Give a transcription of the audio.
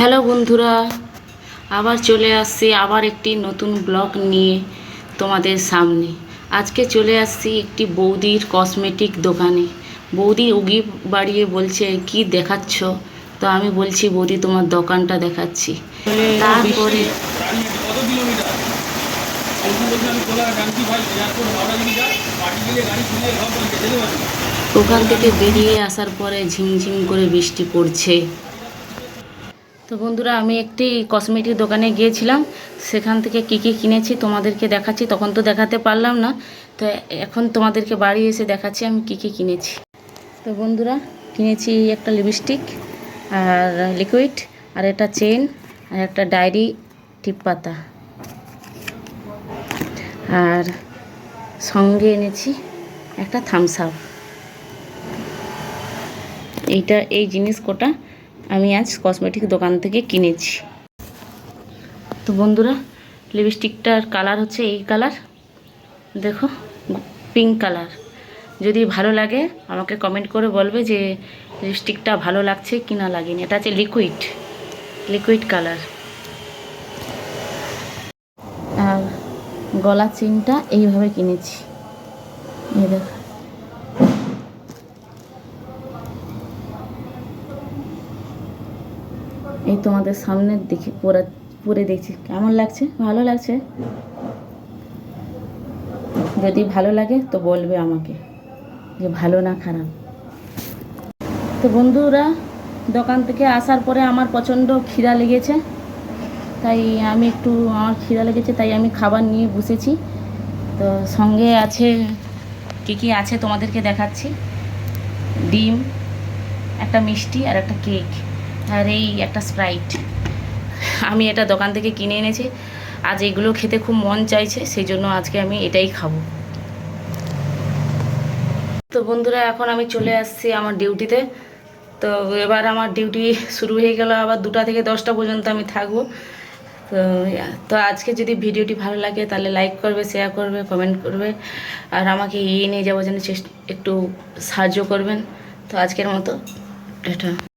Hello বন্ধুরা, আবার চলে আসছি আবার একটি নতুন ব্লগ নিয়ে তোমাদের সামনে। আজকে চলে আসছি একটি বৌদির কসমেটিক দোকানে। বৌদি উগি বাড়িয়ে বলছে, কি দেখাচ্ছ? তো আমি বলছি, বৌদি, তোমার দোকানটা দেখাচ্ছি। তারপরে ওখান থেকে বেরিয়ে আসার পরে ঝিমঝিম করে বৃষ্টি পড়ছে। তো বন্ধুরা, আমি একটি কসমেটিক দোকানে গিয়েছিলাম। সেখান থেকে কি কি কিনেছি তোমাদেরকে দেখাচ্ছি, তখন তো দেখাতে পারলাম না। তো এখন তোমাদেরকে বাড়ি এসে দেখাচ্ছি আমি কি কি কিনেছি। তো বন্ধুরা, কিনেছি একটা লিপস্টিক আর লিকুইড আর একটা চেন আর একটা ডায়েরি টিপ পাতা। আর সঙ্গে এনেছি একটা থামস আপ এইটা, এই জিনিস কোটা আমি আজ কসমেটিক দোকান থেকে কিনেছি। তো বন্ধুরা লিপস্টিকটার কালার হচ্ছে এই কালার দেখো পিঙ্ক কালার যদি ভালো লাগে, আমাকে কমেন্ট করে বলবে যে লিপস্টিকটা ভালো লাগছে কি না লাগেনি। এটা হচ্ছে লিকুইড লিকুইড কালার আর গলা চেনটা এইভাবে কিনেছি। এই দেখো। এই তোমাদের সামনে দেখি পরে পরে দেখছি। কেমন লাগছে? ভালো লাগছে? যদি ভালো লাগে তো বলবে আমাকে যে ভালো না খারাপ। তো বন্ধুরা, দোকান থেকে আসার পরে আমার প্রচণ্ড খিদা লেগেছে। তাই আমি একটু, আমার খিদা লেগেছে, তাই আমি খাবার নিয়ে বসেছি। তো সঙ্গে আছে, কী কী আছে তোমাদেরকে দেখাচ্ছি? ডিম, একটা মিষ্টি আর একটা কেক। আর এই একটা স্প্রাইট আমি এটা দোকান থেকে কিনে এনেছি। আজ এগুলো খেতে খুব মন চাইছে সেই জন্য আজকে আমি এটাই খাব। তো বন্ধুরা, এখন আমি চলে আসছি আমার ডিউটিতে। তো এবার আমার ডিউটি শুরু হয়ে গেল, আবার দুটা থেকে দশটা পর্যন্ত আমি থাকব। তো তো আজকে যদি ভিডিওটি ভালো লাগে, তাহলে লাইক করবে শেয়ার করবে কমেন্ট করবে। আর আমাকে এগিয়ে নিয়ে যাওয়ার জন্য চেষ্টা একটু সাহায্য করবেন। তো আজকের মতো এটা